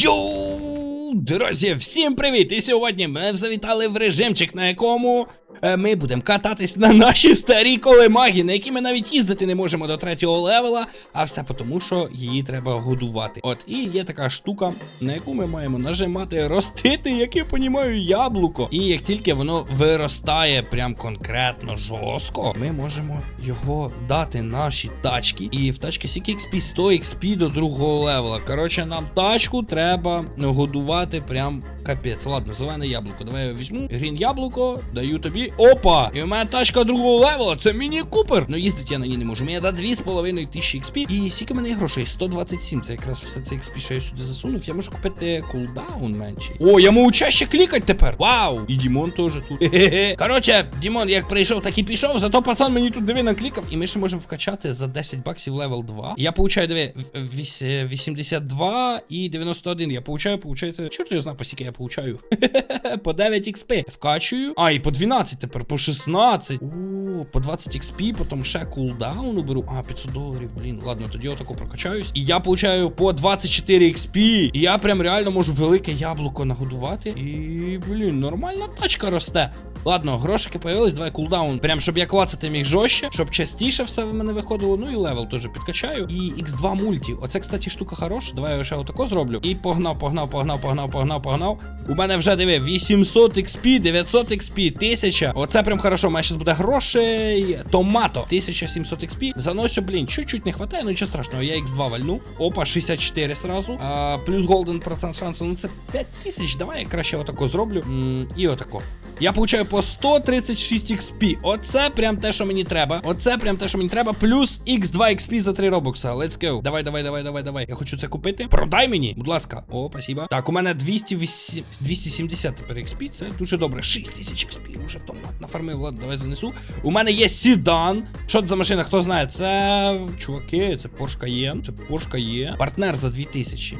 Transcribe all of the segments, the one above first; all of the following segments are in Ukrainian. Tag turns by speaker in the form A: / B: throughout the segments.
A: Йоу, друзі, всім привіт! І сьогодні ми завітали в режимчик, на якому ми будемо кататись на наші старі колемагі, на які ми навіть їздити не можемо до третього левела, а все тому, що її треба годувати. От і є така штука, на яку ми маємо нажимати ростити, як я понімаю, яблуко. І як тільки воно виростає прям конкретно жорстко, ми можемо його дати наші тачки. І в тачки скільки XP 100 XP до другого левела. Коротше, нам тачку треба годувати прям капець. Ладно, зелене яблуко. Давай я візьму. Грін яблуко, даю тобі. Опа! І у мене тачка другого левела. Це міні купер. Ну їздити я на ній не можу. Мені да 2,5 тисячі XP. І скільки в мене грошей? 127. Це якраз все це XP, що я сюди засунув. Я можу купити кулдаун менший. О, я можу чаще клікати тепер. Вау! І Дімон теж тут. Коротше, Дімон, як прийшов, так і пішов. Зато пацан мені тут диви наклікав. І ми ще можемо вкачати за 10 баксів левел 2. Я получаю, диви, 82 і 91. Я получаю, получається. Чорт його знає, по скільки я получаю. по 9 XP. Вкачую. А, і по 12 тепер, по 16. О, по 20 XP, потім ще кулдаун беру. А, 500 доларів, блін. Ладно, тоді отако прокачаюсь. І я получаю по 24 XP. І я прям реально можу велике яблуко нагодувати. І, блін, нормальна тачка росте. Ладно, грошики появились, давай кулдаун. Прям щоб я клацати міг жорстче, щоб частіше все в мене виходило. Ну і левел теж підкачаю. І X2 мульті. Оце, кстати, штука хороша. Давай я ще отако зроблю. І погнав, погнав, погнав, погнав, погнав, погнав. У мене вже диви 800 XP, 900 XP, 1000. Оце прям хорошо. У мене зараз буде грошей. Томато. 1700 XP. Заносю, блін, чуть-чуть не хватає, ну нічого страшного. Я X2 вальну. Опа, 64 сразу. А, плюс голден процент шансу. Ну це 5000. Давай я краще отако зроблю. М, і отако. Я получаю по 136 XP. Оце прям те, що мені треба. Оце прям те, що мені треба. Плюс X2 XP за 3 робокса. Let's go. Давай, давай, давай, давай, давай. Я хочу це купити. Продай мені, будь ласка. О, спасибо. Так, у мене 208, 270 тепер XP. Це дуже добре. 6000 XP. Уже томат нафармив. Ладно, давай занесу. У мене є Сідан. Що це за машина? Хто знає? Це чуваки, це Porsche Cayenne. Це Porsche Cayenne. Партнер за 2000.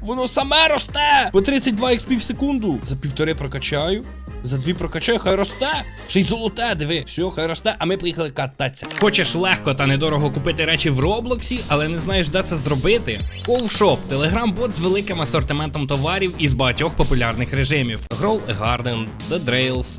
A: Воно саме росте! По 32 XP в секунду. За півтори прокачаю. За дві прокачаю, хай росте. Ще й золоте, диви. Все, хай росте, а ми поїхали кататися. Хочеш легко та недорого купити речі в Роблоксі, але не знаєш, де це зробити? Ковшоп телеграм-бот з великим асортиментом товарів із багатьох популярних режимів: Grow a Garden, The Drails,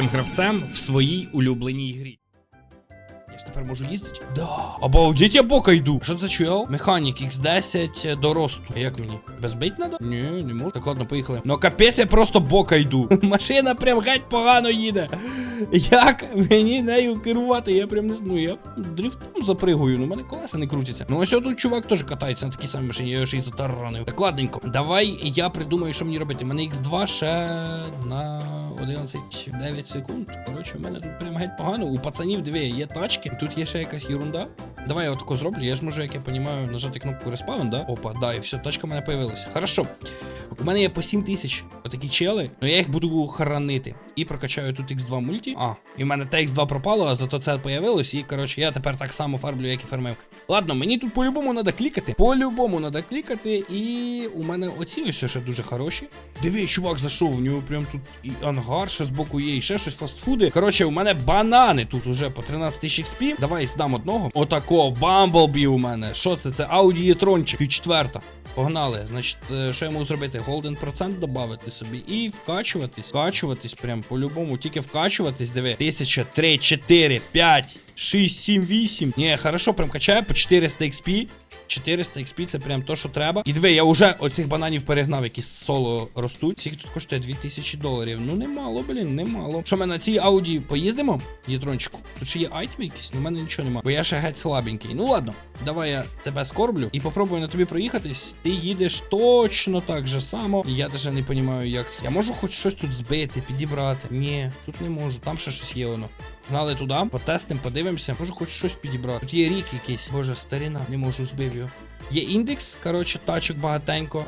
A: найкрутішим гравцем в своїй улюбленій грі. Я ж тепер можу їздити? Да. Обалдеть, я бока йду. Що це чуял? Механік X10 до росту. А як мені? Безбить надо? Ні, не можу. Так ладно, поїхали. Ну капець, я просто бока йду. Машина прям геть погано їде. Як мені нею керувати? Я прям не. Ну я дрифтом запригую. Ну, мене колеса не крутяться. Ну ось тут чувак теж катається на такій самій машині, я його ще й затаранив. Так ладненько. Давай я придумаю, що мені робити. У мене X2 ще на 11-9 секунд. Коротше, у мене тут прям геть погано. У пацанів дві є тачки. Тут є ще якась ерунда. Давай я отако зроблю. Я ж можу, як я розумію, нажати кнопку респаун, да? Опа, да, і все, тачка в мене появилася. Хорошо. У мене є по 7 тисяч отакі чели, але я їх буду хоронити. І прокачаю тут X2 мульті. А, і в мене те X2 пропало, а зато це появилось. І коротше, я тепер так само фарблю, як і фармив. Ладно, мені тут по-любому треба клікати. По-любому треба клікати. І у мене оці ось ще дуже хороші. Диви, чувак зайшов, у нього прям тут і ангар ще з боку є, і ще щось фастфуди. Коротше, у мене банани тут уже по 13 тисяч XP. Давай здам одного. Отако, Бамблбі у мене. Що це? Це e-tronчик. І четверта. Погнали. Значить, е, що я можу зробити? Голден процент додати собі і вкачуватись. Вкачуватись прям по-любому. Тільки вкачуватись, диви. 1000, 3, 4, 5, 6, 7, 8. Ні, хорошо, прям качаю по 400 XP. 400 XP це прям то, що треба. І диви, я вже оцих бананів перегнав, які соло ростуть. Скільки тут коштує 2000 доларів. Ну немало, блін, немало. Що ми на цій ауді поїздимо? Єдрончику. Тут ще є айтеми якісь, ну в мене нічого немає. Бо я ще геть слабенький. Ну ладно, давай я тебе скорблю і попробую на тобі проїхатись. Ти їдеш точно так же само. Я даже не розумію, як це. Я можу хоч щось тут збити, підібрати. Ні, тут не можу. Там ще щось є воно. Гнали туди, потестимо, подивимося. Може хоч щось підібрати. Тут є рік якийсь. Боже, старина, не можу збив його. Є індекс, коротше, тачок багатенько.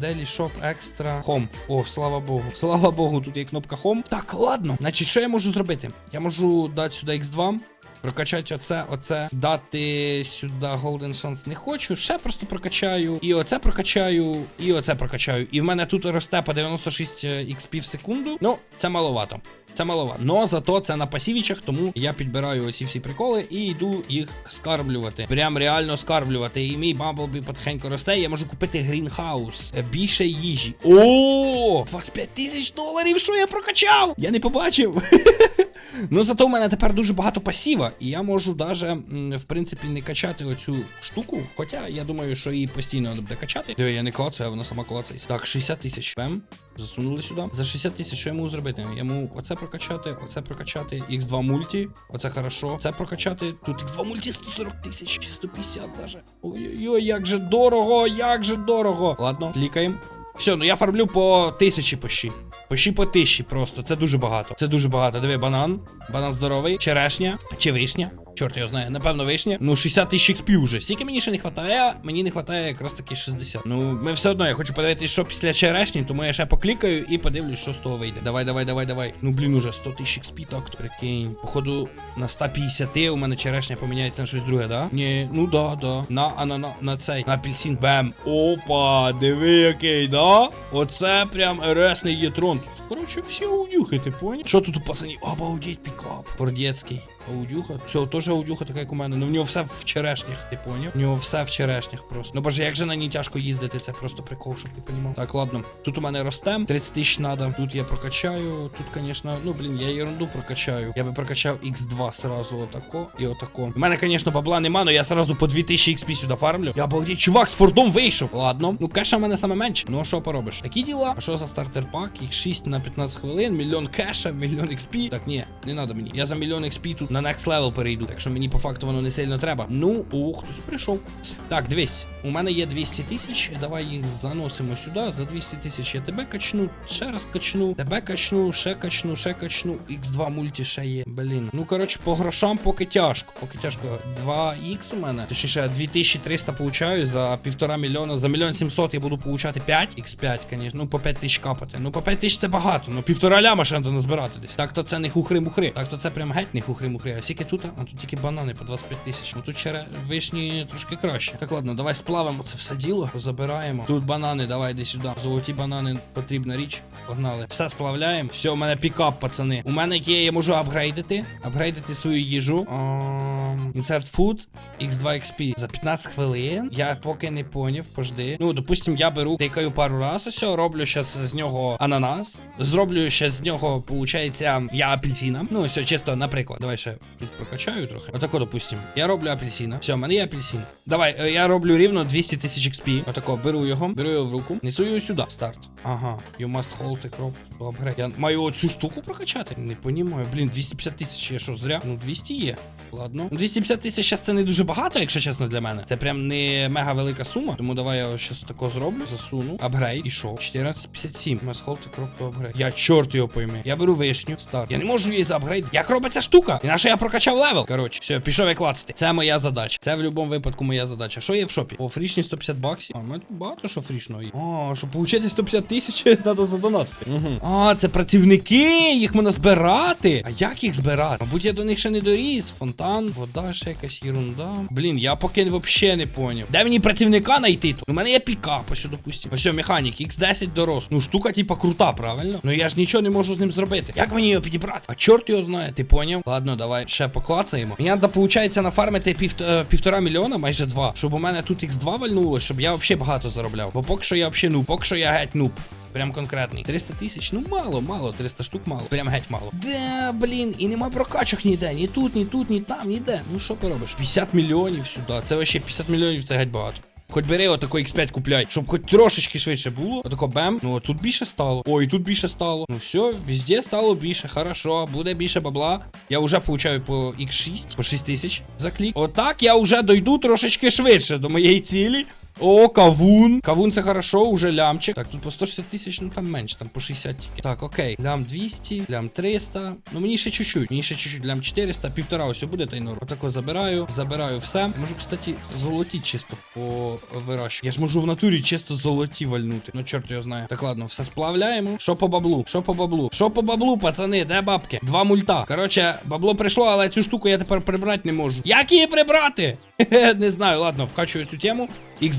A: Делі Shop Extra Home. О, слава Богу. Слава Богу, тут є кнопка Home. Так, ладно. Значить, що я можу зробити? Я можу дати сюди X2. Прокачати оце, оце, дати сюди Golden Chance не хочу. Ще просто прокачаю. І оце прокачаю, і оце прокачаю. І в мене тут росте по 96 XP в секунду. Ну, це маловато. Це малова. Но зато це на пасівічах, тому я підбираю оці всі приколи і йду їх скарблювати. Прям реально скарблювати. І мій Бамблбі потихеньку росте. Я можу купити грінхаус. Е, Більше їжі. О! 25 тисяч доларів, що я прокачав! Я не побачив. Ну, зато в мене тепер дуже багато пасіва, і я можу даже, в принципі, не качати оцю штуку. Хоча я думаю, що її постійно буде качати. Диви, я не клацаю, а вона сама клацається. Так, 60 тисяч. Пем. Засунули сюди. За 60 тисяч що я можу зробити? Я можу оце прокачати, оце прокачати, X2 мульті. Оце хорошо. Це прокачати. Тут X2 мульті 140 тисяч, чи 150 даже. Ой-ой-ой, як же дорого, як же дорого. Ладно, клікаємо. Все, ну я фармлю по тисячі пощі. Пощі по тисячі просто. Це дуже багато. Це дуже багато. Диви, банан. Банан здоровий. Черешня. Чи вишня? Чорт його знає, напевно, вишня. Ну, 60 тисяч XP вже. Скільки мені ще не вистачає? Мені не вистачає якраз таки 60. Ну, ми все одно, я хочу подивитися, що після черешні, тому я ще поклікаю і подивлюсь, що з того вийде. Давай, давай, давай, давай. Ну, блін, уже 100 тисяч XP, так, то прикинь. Походу, на 150 у мене черешня поміняється на щось друге, да? Ні, ну да, да. На, а на, на, на цей, на апельсин. Бем. Опа, диви, який, да? Оце прям ресний є трон. Коротше, всі аудюхи, ти поняв? Що тут у пацанів? Обалдеть пікап. Фордєцький. Аудюха. Цього теж аудюха така, як у мене. Ну в нього все в черешнях, ти поняв? В нього все в черешнях просто. Ну боже, як же на ній тяжко їздити, це просто прикол, щоб ти понімав. Так, ладно. Тут у мене росте. 30 тисяч надо. Тут я прокачаю. Тут, звісно, ну блін, я ерунду прокачаю. Я би прокачав X2 сразу отако і отако. У мене, звісно, бабла нема, але я сразу по 2000 XP сюди фармлю. Я обалдеть, чувак з фордом вийшов. Ладно. Ну, кеша в мене саме менше. Ну а що поробиш? Такі діла. А що за стартер пак? Їх 6 на 15 хвилин, мільйон кеша, мільйон XP. Так, ні, не треба мені. Я за мільйон XP тут на next level перейду. Так що мені по факту воно не сильно треба. Ну, о, хтось прийшов. Так, дивись, у мене є 200 тисяч. Давай їх заносимо сюди. За 200 тисяч я тебе качну, ще раз качну, тебе качну, ще качну, ще качну. X2 мульті ще є. Блін. Ну коротше, по грошам поки тяжко. Поки тяжко. 2х у мене. Точніше, 2300 получаю за півтора мільйона. За мільйон 700 я буду получати 5. X5, звісно. Ну, по 5 тисяч капати. Ну, по 5 тисяч це багато. Ну, півтора ляма ще треба назбирати десь. Так то це не хухри-мухри. Так то це прям геть не хухри-мухри. А скільки тут? А тут тільки банани по 25 тисяч. Ну тут чере вишні трошки краще. Так ладно, давай сплавимо це все діло. Забираємо. Тут банани, давай йди сюди. Золоті банани потрібна річ. Погнали. Все сплавляємо. Все, у мене пікап, пацани. У мене є, я можу апгрейдити. Апгрейдити свою їжу. Ам, Insert Food X2XP за 15 хвилин. Я поки не поняв, пожди. Ну, допустим, я беру тикаю пару раз, ось, роблю щас з нього ананас. Зроблю ще з нього, виходить, я апельсина. Ну, все, чисто, наприклад. Давай ще тут прокачаю трохи. Отако, допустим. Я роблю апельсина. Все, в мене є апельсин. Давай, е, я роблю рівно 200 тисяч XP. Отако, беру його, беру його в руку. Несу його сюди. Старт. Ага. You must hold the crop Добре. Я маю оцю штуку прокачати? Не понімаю. Блін, 250 тисяч. Я що, зря? Ну, 200 є. Ладно. Ну, 200 70 тисяч це не дуже багато, якщо чесно, для мене. Це прям не мега велика сума. Тому давай я щось тако зроблю. Засуну. Апгрейд. І що? 1457. Масхолти крок до апгрейд. Я чорт його пойми. Я беру вишню. Стар. Я не можу її заапгрейд. Як робиться штука? І я прокачав левел? Коротше, все, пішов як клацати. Це моя задача. Це в будь-якому випадку моя задача. Що є в шопі? О, фрішні 150 баксів. А мене багато що фрішного є. О, щоб отримати 150 тисяч, треба задонатити. Угу. А, це працівники. Їх можна збирати. А як їх збирати? Мабуть, я до них ще не доріс. Фонтан, вода ще якась ерунда. Блін, я поки взагалі не поняв. Де мені працівника знайти? У мене є пікап, ось, допустим. Ось, механік, X10 дорос. Ну, штука, типа, крута, правильно? Ну я ж нічого не можу з ним зробити. Як мені його підібрати? А чорт його знає, ти поняв? Ладно, давай ще поклацаємо. Мені треба, виходить, нафармити пів, е, півтора мільйона, майже два. Щоб у мене тут X2 вальнуло, щоб я взагалі багато заробляв. Бо поки що я взагалі нуб, поки що я геть нуб. Прям конкретний. 300 тисяч, ну мало, мало, 300 штук мало. Прям геть мало. Да, блін, і нема прокачок ніде. Ні тут, ні тут, ні там, ніде. Ну що поробиш? 50 мільйонів сюди. Це вообще 50 мільйонів це геть багато. Хоч бери отако X5 купляй, щоб хоч трошечки швидше було. Отако бем. Ну тут більше стало. Ой, тут більше стало. Ну все, везде стало більше. Хорошо, буде більше бабла. Я вже получаю по X6, по 6 тисяч за клік. Отак я вже дойду трошечки швидше до моєї цілі. О, кавун. Кавун це хорошо, уже лямчик. Так, тут по 160 тисяч, ну там менше, там по 60 тільки. Так, окей. Лям 200, лям 300. Ну мені ще чуть-чуть. Мені ще чуть-чуть. Лям 400, півтора ось буде та й норм. Отако забираю, забираю все. Можу, кстати, золоті чисто повирощувати. Я ж можу в натурі чисто золоті вальнути. Ну, чорт його знає. Так, ладно, все сплавляємо. Що по баблу? Що по баблу? Що по баблу, пацани? Де бабки? Два мульта. Коротше, бабло прийшло, але цю штуку я тепер прибрати не можу. Як її прибрати? Не знаю, ладно, вкачую цю тему.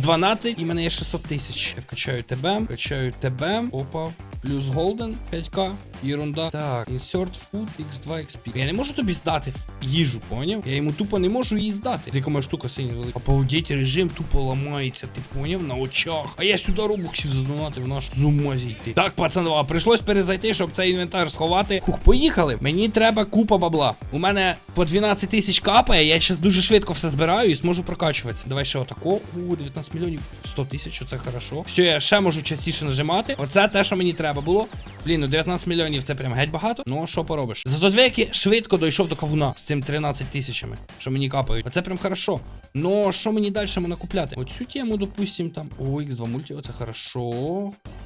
A: X12, і в мене є 600 тисяч. Я вкачаю тебе, вкачаю тебе. Опа. Плюс Голден 5к. Єрунда. Так, Insert Food X2 XP. Я не можу тобі здати їжу, поняв? Я йому тупо не можу її здати. Ти моя штука синя велика. Обалдеть, режим тупо ламається, ти поняв? На очах. А я сюди робоксів задонатив наш з ума зійти. Так, пацанова, прийшлось перезайти, щоб цей інвентар сховати. Хух, поїхали. Мені треба купа бабла. У мене по 12 тисяч капає, я зараз дуже швидко все збираю і зможу прокачуватися. Давай ще отако. У, 19 мільйонів, 100 тисяч, це хорошо. Все, я ще можу частіше нажимати. Оце те, що мені треба було. Блін, ну 19 мільйонів це прям геть багато. Ну що поробиш? Зато двійки швидко дійшов до кавуна з цим 13 тисячами, що мені капають. Оце прям хорошо. Ну що мені далі накупляти? Оцю тему, допустим, там. О, X2 мульті, оце хорошо.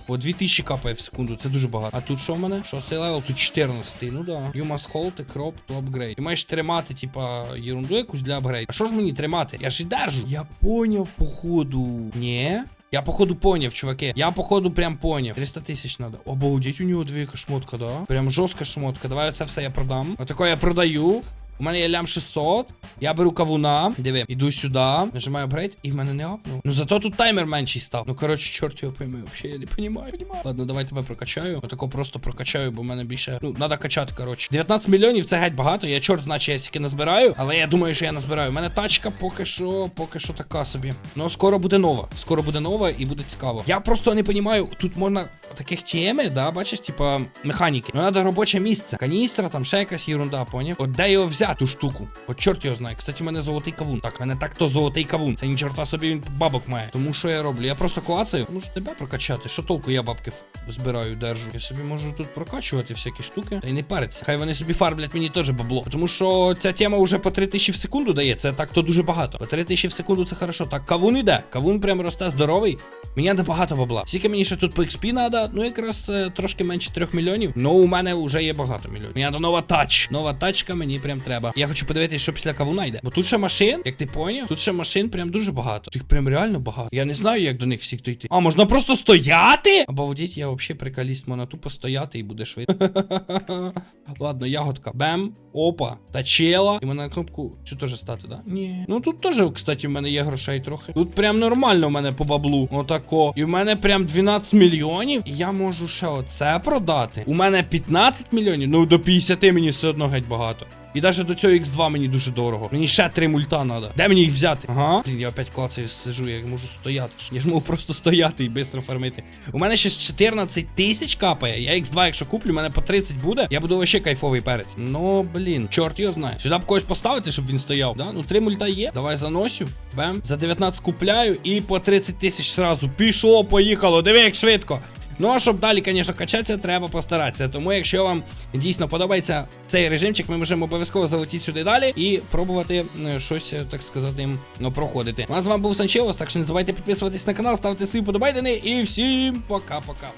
A: О, 2000 капає в секунду, це дуже багато. А тут що в мене? Шостий левел, тут 14. Ну да. You must hold a crop to upgrade. Ти маєш тримати, типа, ерунду якусь для апгрейду. А що ж мені тримати? Я ж і держу. Я поняв, походу. Ні? Я походу поняв, чуваки. Я походу прям поняв. 300 тысяч надо. Обалдеть, у него две шмотка, да? Прям жесткая шмотка. Давай оце все я продам. Отако я продаю. У мене є лям 600. Я беру кавуна. Диви, іду сюди. Нажимаю апгрейд, і в мене не апнув. Ну зато тут таймер менший став. Ну коротше, чорт його пойми. Взагалі я не понімаю, понімаю. Ладно, давай тебе прокачаю. Отако просто прокачаю, бо в мене більше. Ну, треба качати, коротше. 19 мільйонів це геть багато. Я чорт значить, я стільки назбираю. Але я думаю, що я назбираю. У мене тачка поки що, поки що така собі. Ну, скоро буде нова. Скоро буде нова і буде цікаво. Я просто не понімаю, тут можна таких теми, да, бачиш, типа механіки. Ну, треба робоче місце. Каністра, там ще якась ерунда, поняв? От де його взяти, ту штуку? От чорт його знає. Кстати, в мене золотий кавун. Так, мене так то золотий кавун. Це ні чорта собі він бабок має. Тому що я роблю? Я просто клацаю. Можу тебе прокачати. Що толку я бабки збираю, держу. Я собі можу тут прокачувати всякі штуки. Та й не париться. Хай вони собі фарблять мені теж бабло. Тому що ця тема вже по 3000 в секунду дає. Це так то дуже багато. По 3000 в секунду це хорошо. Так, кавун іде. Кавун прям росте здоровий. Мені треба багато бабла. Скільки мені ще тут по XP треба? Ну якраз е, трошки менше 3 мільйонів. Ну у мене вже є багато мільйонів. Мені нова тач. Нова тачка мені прям треба. Я хочу подивитися, що після кавуна йде. Бо тут ще машин, як ти поняв, тут ще машин прям дуже багато. Їх прям реально багато. Я не знаю, як до них всіх дійти. А, можна просто стояти? Або водіть, я взагалі прикаліст, можна тупо стояти і буде швидко. Ладно, ягодка. Бем. Опа. Тачела. І мене на кнопку цю теж стати, да? Ні. Ну тут теж, кстати, в мене є грошей трохи. Тут прям нормально в мене по баблу. Отако. І в мене прям 12 мільйонів. І я можу ще оце продати. У мене 15 мільйонів. Ну до 50 мені все одно геть багато. І навіть до цього X2 мені дуже дорого. Мені ще три мульта треба. Де мені їх взяти? Ага. Блін, я опять клацаю, сижу, я можу стояти. Я ж можу просто стояти і швидко фармити. У мене ще 14 тисяч капає. Я X2, якщо куплю, у мене по 30 буде. Я буду вообще кайфовий перець. Ну, блін, чорт його знає. Сюди б когось поставити, щоб він стояв. Да? Ну, три мульта є. Давай заносю. Бем. За 19 купляю і по 30 тисяч сразу. Пішло, поїхало. Диви, як швидко. Ну а щоб далі, звісно, качатися, треба постаратися. Тому, якщо вам дійсно подобається цей режимчик, ми можемо обов'язково залетіти сюди далі і пробувати е, щось, е, так сказати, ну, проходити. Ну, а з вами був Санчевос, так що не забувайте підписуватись на канал, ставити свої подобайдени і всім пока-пока.